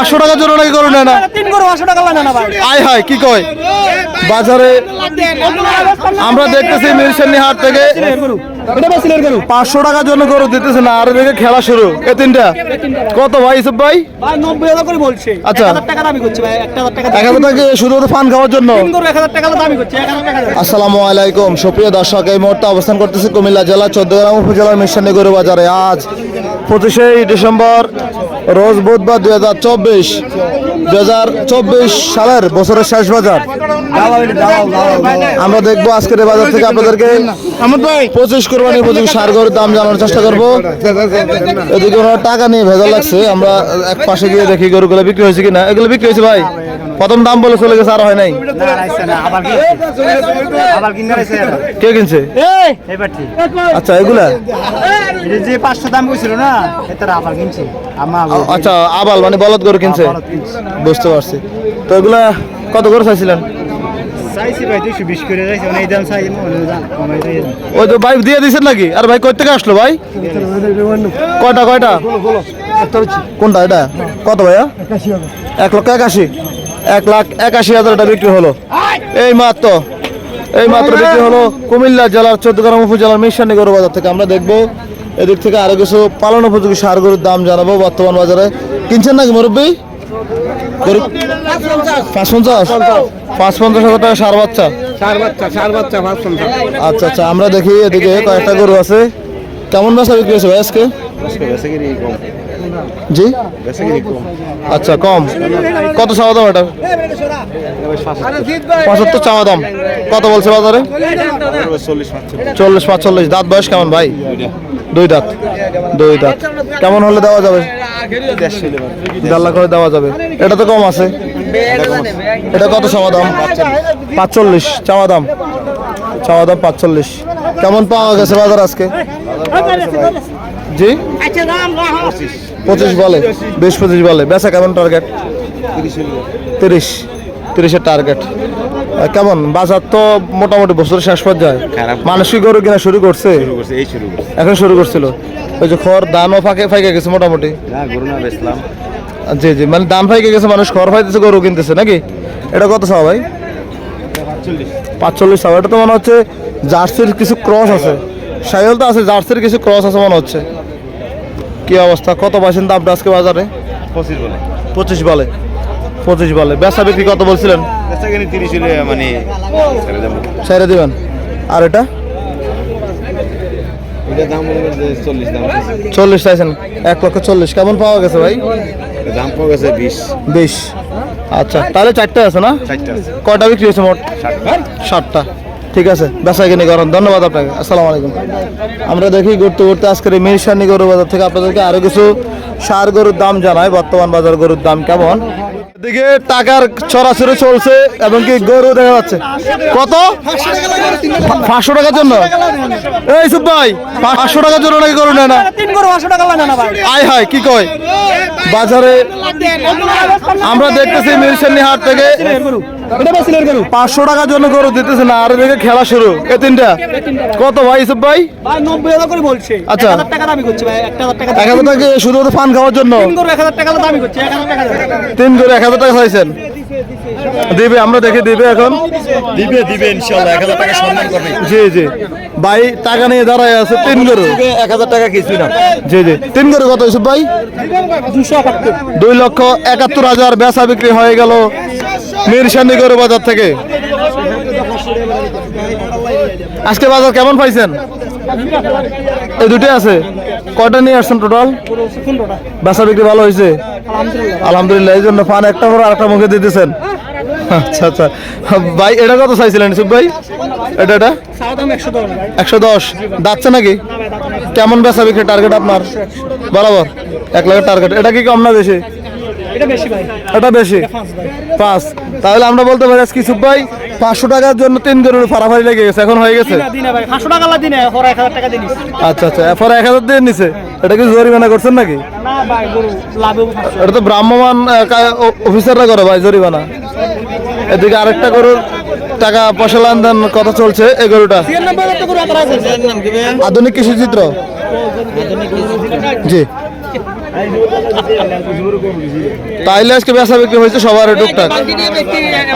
পাঁচশো টাকার জন্য নাকি নেয় না? টাকা আয় হায় কি কয়? বাজারে আমরা দেখতেছি মিরসানি হাট থেকে পাঁচশো টাকার জন্য গরু দিতেছে না আর এদিকে খেলা শুরু। এ তিনটা? কত ভাই ইসুফ ভাই? করে আচ্ছা। এক হাজার টাকা টাকা টাকা শুধু ফান খাওয়ার জন্য? টাকা টাকা। আসসালামু আলাইকুম। সুপ্রিয় দর্শক এই মুহূর্তে অবস্থান করতেছে কুমিল্লা জেলা চোদ্দগ্রাম উপজেলার মিশানি গরু বাজারে। আজ পঁচিশে ডিসেম্বর রোজ বুধবার দুই হাজার চব্বিশ দুই হাজার চব্বিশ সালের বছরের শেষ বাজার। আমরা দেখব আজকের বাজার থেকে আপনাদেরকে পঁচিশ কোরবানি পঁচিশ সার গরুর দাম জানানোর চেষ্টা করব। এদিকে ওনার টাকা নিয়ে ভেজাল লাগছে আমরা এক পাশে গিয়ে দেখি গরুগুলো বিক্রি হয়েছে কিনা। এগুলো বিক্রি হয়েছে ভাই? প্রথম দাম বলে চলে গেছে আর হয় নাই। কে কিনছে? আচ্ছা এগুলা? যে পাঁচশো দাম কইছিল না এটা আবার কিনছে। আচ্ছা আবাল মানে বলদ গরু কিনছে? বুঝতে পারছি। তো এগুলা কত করে চাইছিলেন? মানে যাই ওই তো ভাই দিয়ে দিছেন নাকি? আর ভাই কই থেকে আসলো ভাই? কয়টা কয়টা? কোনটা এটা? কত ভাইয়া? এক লক্ষ একাশি। এক লাখ একাশি হাজার এটা বিক্রি হলো। এই মাত্র এই মাত্র বিক্রি হলো কুমিল্লা জেলার চৌদ্দগ্রাম উপজেলার মিশানি গরু বাজার থেকে। আমরা দেখব, এদিক থেকে আরও কিছু পালন উপযোগী সার গরুর দাম জানাব বর্তমান বাজারে। কিনছেন নাকি মুরব্বী? পাঁচ পঞ্চাশ পাঁচ পঞ্চাশ হাজার টাকা সার বাচ্চা। আচ্ছা আচ্ছা আমরা দেখি এদিকে কয়েকটা গরু আছে। কেমন বেচা বিক্রি হয়েছে জি? আচ্ছা কম। কত চাওয়া দাম এটা পঁচাত্তর চাওয়া দাম। কত বলছে বাজারে? চল্লিশ পাঁচচল্লিশ। দাঁত বয়স কেমন ভাই? দুই দাঁত। দুই দাঁত। কেমন হলে দেওয়া যাবে? দেড় করে দেওয়া যাবে। এটা তো কম আছে। এটা কত চাওয়া দাম? পাঁচচল্লিশ। চাওয়া দাম। চাওয়া দাম পাঁচচল্লিশ। কেমন পাওয়া গেছে বাজার আজকে? জি? পঁচিশ বলে বিশ পঁচিশ বলে। বেচা কেমন টার্গেট তিরিশ। তিরিশের টার্গেট কেমন? বাজার তো মোটামুটি বছরের শেষ পর্যায়ে। মানসিক গরু কিনা শুরু করছে? এখন শুরু করছিল। ওই যে খড় দামও ফাঁকে ফাঁকে গেছে মোটামুটি। জি জি মানে দাম ফাইকে গেছে মানুষ খড় ফাইতেছে গরু কিনতেছে নাকি? এটা কত চাও ভাই? পাঁচচল্লিশ। চাও। এটা তো মনে হচ্ছে জার্সির কিছু ক্রস আছে। সাইকেল তো আছে জার্সির কিছু ক্রস আছে মনে হচ্ছে। কি অবস্থা? কত পাইছেন দামটা আজকে বাজারে? পঁচিশ বলে। পঁচিশ বলে। পঁচিশ বলে। বেচা বিক্রি কত বলছিলেন? তিরিশ মানে ছেড়ে দেবো। দিবেন। আর এটা? চল্লিশ চাইছেন। এক লক্ষ চল্লিশ। কেমন পাওয়া গেছে ভাই? দাম পাওয়া গেছে বিশ। বিশ। আচ্ছা তাহলে চারটে আছে না? আছে। কয়টা বিক্রি হয়েছে মোট? ষাটটা ঠিক আছে বেচা কিনে করেন ধন্যবাদ আপনাকে আসসালামু আলাইকুম। আমরা দেখি ঘুরতে ঘুরতে আজকের এই মিরসানি গরু বাজার থেকে আপনাদেরকে আরও কিছু সার গরুর দাম জানাই বর্তমান বাজার গরুর দাম কেমন? এদিকে টাকার ছড়াছড়ি চলছে এবং কি গরু দেখা যাচ্ছে। কত? পাঁচশো টাকার জন্য? এই সুব ভাই পাঁচশো টাকার জন্য নাকি গরু নেয় না? আয় হায় কি কয়? বাজারে আমরা দেখতেছি মিরসানি হাট থেকে পাঁচশো টাকার জন্য গরু দিতেছে না আর এদিকে খেলা শুরু। এ তিনটা। কত ভাই ইসুফ ভাই? ভাই নব্বই হাজার করে বলছে। আচ্ছা। এক হাজার টাকা দামি করছে ভাই একটা হাজার টাকা এক হাজার টাকা শুধুমাত্র ফান খাওয়ার জন্য? তিন এক হাজার টাকা দামি করছে এক হাজার টাকা দামি। তিন করে এক হাজার টাকা চাইছেন দিবে আমরা দেখে দিবে এখন। দিবে দিবে ইনশাল্লাহ এক হাজার টাকা সম্মান করবে। জি জি। ভাই টাকা নিয়ে দাঁড়ায় আছে তিন গরু। এক হাজার টাকা কিছুই না। জি জি। তিন গরু কত ইসুফ ভাই? দুই লক্ষ একাত্তর হাজার বেচা বিক্রি হয়ে গেল। মিরসানি গরু বাজার থেকে? আজকে বাজার কেমন পাইছেন? এই দুটোই আছে। কয়টা নিয়ে আসছেন টোটাল বেচা বিক্রি ভালো হয়েছে? আলহামদুলিল্লাহ, এই জন্য পান একটা করে আরেকটা মুখে দিতেছেন। আচ্ছা আচ্ছা। ভাই, এটা কত চাইছিলেন ইসুফ ভাই? এটা এটা? একশো দশ। দশ যাচ্ছে নাকি? কেমন বেচা বিক্রি টার্গেট আপনার? বরাবর? এক লাখের টার্গেট এটা কি কম না বেশি? এটা বেশি ভাই। এটা বেশি? পাঁচ তাহলে আমরা বলতে পারি আজকে ইসুফ ভাই পাঁচশো টাকার জন্য তিন গরুর ফাড়াফাড়ি লেগে গেছে এখন হয়ে গেছে? দিনা দিনে ভাই। পাঁচশো টাকা দিনে পরে এক হাজার টাকা দিন আচ্ছা আচ্ছা। এরপরে এক হাজার দিয়ে নিছে? এটা কি জরিমানা করছেন নাকি? এটা তো ব্রাহ্মমান অফিসাররা করে ভাই জরিমানা। এদিকে আরেকটা গরুর টাকা পয়সা লেনদেন কথা চলছে এই গরুটা। আধুনিক কৃষি চিত্র জি। তাইলে আজকে বেচা বিক্রি হয়েছে সবার টুকটাক।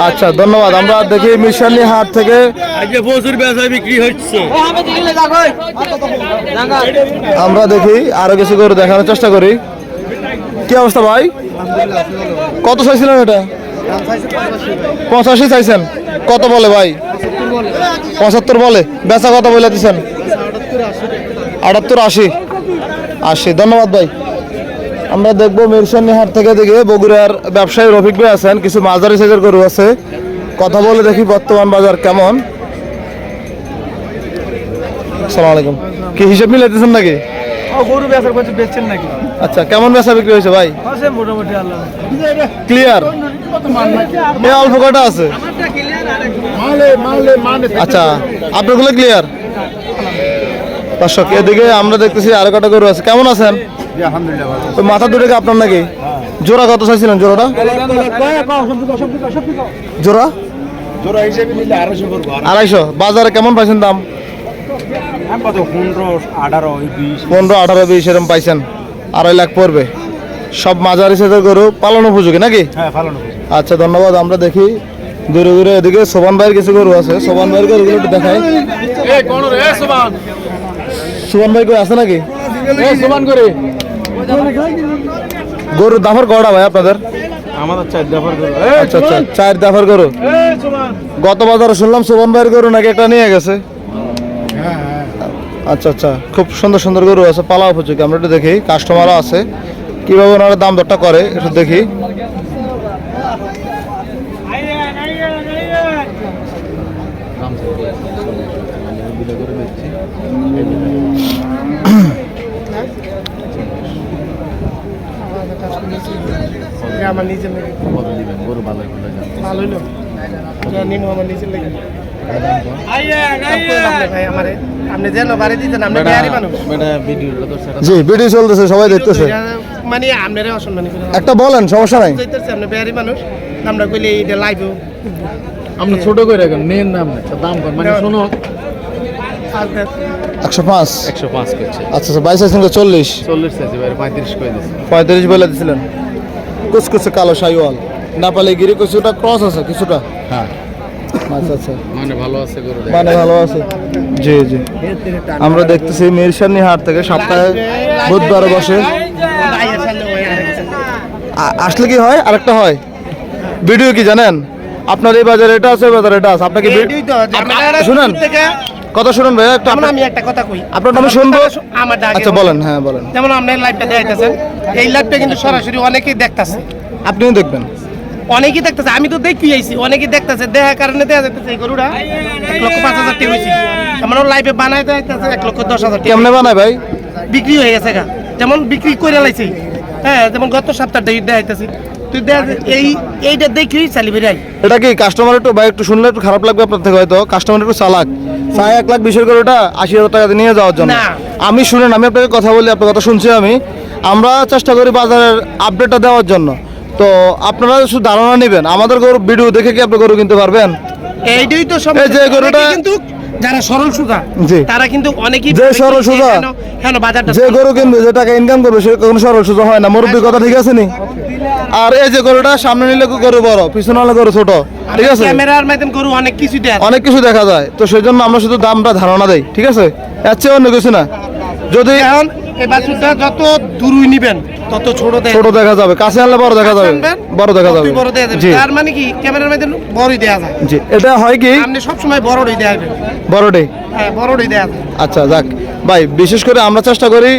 আচ্ছা ধন্যবাদ। আমরা দেখি মিশালি হাট থেকে প্রচুর বেচা বিক্রি হচ্ছে। আমরা দেখি আরও কিছু করে দেখানোর চেষ্টা করি। কি অবস্থা ভাই? কত চাইছিলেন এটা? পঁচাশি চাইছেন। কত বলে ভাই? পঁচাত্তর বলে। বেচা কত বলে দিচ্ছেন আটাত্তর আশি। আশি। ধন্যবাদ ভাই। আমরা দেখব মিরসানি হাট থেকে দেখে বগুড়ার ব্যবসায়ী রফিক ভাই আছেন কিছু মাঝারি সাইজের গরু আছে। কথা বলে দেখি বর্তমান বাজার কেমন। সালাম আলাইকুম। কি হিসাব মিলাইতেছেন নাকি? গরু বেচার করছে বেচছেন নাকি? আচ্ছা কেমন বেচা বিক্রি হয়েছে ভাই? আছে মোটামুটি আল্লাহ ক্লিয়ার এ অল্প কটা আছে। আচ্ছা আপনারগুলো ক্লিয়ার দর্শক এদিকে আমরা দেখতেছি আরও কটা গরু আছে। কেমন আছেন? আলহামদুলিল্লাহ মাথা দুটো কি আপনার নাকি? জোড়া কত চাইছিলেন জোড়াটা? জোড়া? জোড়া আড়াইশো বাজারে কেমন পাইছেন দাম? পনেরো আঠারো বিশ। পনেরো আঠারো বিশ এরকম পাইছেন। আড়াই লাখ পড়বে। সব মাঝারি সাইজের গরু পালন উপযোগী নাকি? হ্যাঁ আচ্ছা ধন্যবাদ। আমরা দেখি ঘুরে ঘুরে এদিকে সোবান ভাইয়ের কিছু গরু আছে। সোবান ভাইয়ের গরুগুলো একটু দেখাই। সোবান। ভাই কই আছে নাকি? গরুর দাফর কটা ভাই আপনাদের? আমাদের চার দাফর গরু। আচ্ছা আচ্ছা চার দাফার গরু। গত বাজারে শুনলাম সুমন ভাইয়ের গরু নাকি একটা নিয়ে গেছে? আচ্ছা আচ্ছা খুব সুন্দর সুন্দর গরু আছে পালা উপযোগী। আমরা একটু দেখি কাস্টমারও আছে। কীভাবে ওনারা দাম দরটা করে একটু দেখি। আমার নিজের লেগে। ভালো আমার নিজের লেগে। আমারে। যেন বাড়ি দিতেন আপনি বিহারি মানুষ। জি ভিডিও চলতেছে সবাই দেখতেছে। মানে আপনারে অসম্মানি করে একটা বলেন সমস্যা নাই। আপনি মানুষ। আমরা কইলে এইটা লাইভেও আমরা ছোট করে রাখেন মেন নাম না দাম কর। মানে শোনো একশো পাঁচ? একশো পাঁচ করছে। আচ্ছা আচ্ছা বাইশ চল্লিশ। পঁয়ত্রিশ করে দিচ্ছে পঁয়ত্রিশ বলে দিছিলেন? কুচকুচে কালো সাইওয়াল। নেপালি গিরি কিছুটা ক্রস আছে কিছুটা। হ্যাঁ। আচ্ছা আচ্ছা। মানে ভালো আছে মানে ভালো আছে। জি জি। আমরা দেখতেছি মিরসানি হাট থেকে সপ্তাহে বুধবার বসে। আসলে কি হয়? আরেকটা হয়। ভিডিও কি জানেন? আপনার এই বাজারে এটা আছে বাজারে এটা আছে। আপনাকে শুনেন। কথা শুনুন ভাইয়া একটু আমি একটা কথা কই। আপনার নামে শুনব? আমার আচ্ছা বলেন হ্যাঁ বলেন। যেমন আপনার লাইভটা দেখাইতেছেন এই লাইভটা কিন্তু সরাসরি অনেকেই দেখতাছে। আপনিও দেখবেন। অনেকেই দেখতেছে আমি তো দেখি আইছি অনেকেই দেখতেছে দেখার কারণে দেখা যাইতেছে এই গরুটা। এক লক্ষ পাঁচ হাজার টাকা হয়েছে যেমন লাইভে বানাইতে যাইতেছে এক লক্ষ দশ হাজার টাকা। কেমনে বানায় ভাই? বিক্রি হয়ে গেছে গা। যেমন বিক্রি করে লাইছি। হ্যাঁ যেমন গত সপ্তাহটা দেখাইতেছি। তুই দেখ এই এইটা দেখি চালি বেরাই এটা কি কাস্টমার একটু ভাই একটু শুনলে একটু খারাপ লাগবে আপনার থেকে হয়তো। কাস্টমার একটু চালাক। চাই এক লাখ বিশের করে ওটা আশি হাজার টাকা দিয়ে নিয়ে যাওয়ার জন্য। আমি শুনেন আমি আপনাকে কথা বলি আপনার কথা শুনছি আমি। আমরা চেষ্টা করি বাজারের আপডেটটা দেওয়ার জন্য। তো আপনারা শুধু ধারণা নেবেন। আমাদের গরু ভিডিও দেখে কি আপনি গরু কিনতে পারবেন? এইটাই তো সব এই যে গরুটা- কিন্তু যারা সরল সুজা তারা কিন্তু অনেকেই যে সরল সোজা। হ্যাঁ বাজারটা যে গরু কিনবে যে টাকা ইনকাম করবে সে কোনো সরল সোজা হয় না। কথা ঠিক আছে নি? আর এই যে গরুটা সামনে নিলে গরু বড় পিছনে হলে গরু ছোট। ঠিক আছে? ক্যামেরার মাধ্যমে গরু অনেক কিছু দেখা অনেক কিছু দেখা যায়। তো সেই জন্য আমরা শুধু দামটা ধারণা দেই। ঠিক আছে? এর চেয়ে অন্য কিছু না। যদি এখন এই বাছুরটা যত দূরই নিবেন তত ছোট ছোট দেখা যাবে। কাছে আনলে বড় দেখা যাবে। বড় দেখা যাবে। বড় দেয়া যাবে। তার মানে কি ক্যামেরার মাধ্যমে বড়ই দেয়া যায়। জি এটা হয় কি? আপনি সবসময় বড়ই দেয়া যাবে। বড়ডে হ্যাঁ বড়ই দেয়া যায় আচ্ছা যাক। ভাই বিশেষ করে আমরা চেষ্টা করি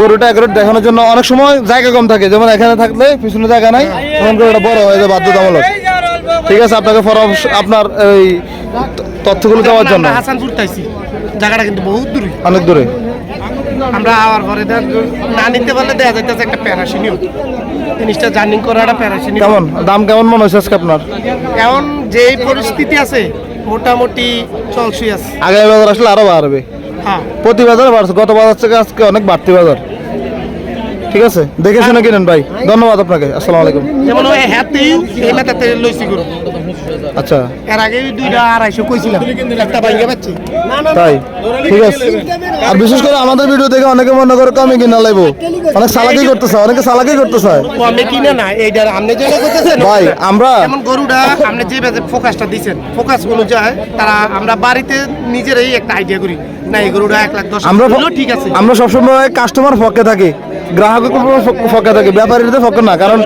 গরুটা একরেট দেখানোর জন্য। অনেক সময় জায়গা কম থাকে যেমন এখানে থাকলে পিছনে জায়গা নাই। তখন গরুটা বড় হয়ে যায় বাধ্যতামূলক। ঠিক আছে আপনাকে পরামর্শ আপনার এই তথ্যগুলো দেওয়ার জন্য। হাসানপুর তাইছি জায়গাটা কিন্তু বহুত দূরে। অনেক দূরে। আমরা আবার পরে না নিতে পারলে দেয়া যাইতেছে একটা প্যারাসিনিও। জিনিসটা জার্নিং করা একটা প্যারাসিনিও। কেমন? দাম কেমন মনে হচ্ছে আজকে আপনার? এখন যে পরিস্থিতি আছে মোটামুটি চলছই আছে। আগামী বাজার আসলে আরও বাড়বে। হ্যাঁ। প্রতি বাজারে বাড়ছে গত বাজার থেকে আজকে অনেক বাড়তি বাজার। ঠিক আছে? দেখে শুনে কিনেন ভাই। ধন্যবাদ আপনাকে। আসসালামু আলাইকুম। যেমন হ্যাপতেই এই মেটাতে লইছি গরু। আচ্ছা। এর আগে দুইটা আড়াইশো কইছিলাম। একটা ভাঙ্গে পাচ্ছি। তাই? ঠিক আছে। আর বিশেষ করে আমাদের ভিডিও দেখে অনেকে মনে করে কমে কিনা লাগবো অনেক সালাকি করতেছে অনেকে সালাকি করতেছে। কমে কিনে না এইটা আপনি যেটা করতেছেন ভাই আমরা যেমন গরুটা আপনি যে ফোকাসটা দিচ্ছেন ফোকাসগুলো যায় তারা আমরা বাড়িতে নিজেরাই একটা আইডিয়া করি। না এই গরুটা এক লাখ দশ আমরা ঠিক আছে। আমরা সবসময় কাস্টমার ফকে থাকি। গ্রাহকের ফকে থাকি ব্যাপারীদের ফকে না কারণ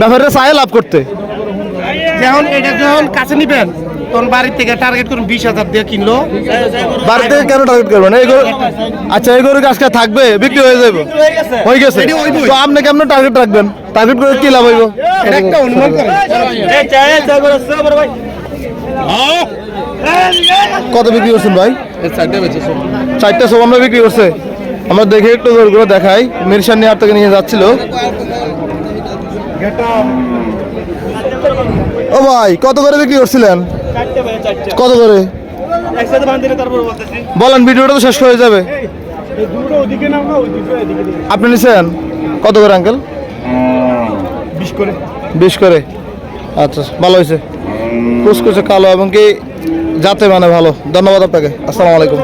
ব্যাপারীরা চায় লাভ করতে। যখন এটা যখন কাছে নিবেন তখন বাড়ির থেকে টার্গেট করুন বিশ হাজার দিয়ে কিনলো। বাড়িতে কেন টার্গেট করবেন? এই গরু আচ্ছা এই গরু আজকে থাকবে? বিক্রি হয়ে যাবে হয়ে গেছে। তো আপনি কেমন টার্গেট রাখবেন? টার্গেট করে কি লাভ হইব? একটা অনুমান করেন। কত বিক্রি করছেন ভাই? চারটে বেঁচে চারটা সব আমরা বিক্রি করছে। আমরা দেখে একটু গরুগুলো দেখাই। মিরসান নিয়ে আর থেকে নিয়ে যাচ্ছিল। ও ভাই কত করে বিক্রি করছিলেন? কত করে? বলেন ভিডিওটা তো শেষ হয়ে যাবে। আপনি নিছেন? কত করে আঙ্কেল? বিশ করে। বিশ করে? আচ্ছা ভালো হয়েছে। কুচকুচে কালো এবং কি যাতে মানে ভালো। ধন্যবাদ আপনাকে। আসসালামু আলাইকুম।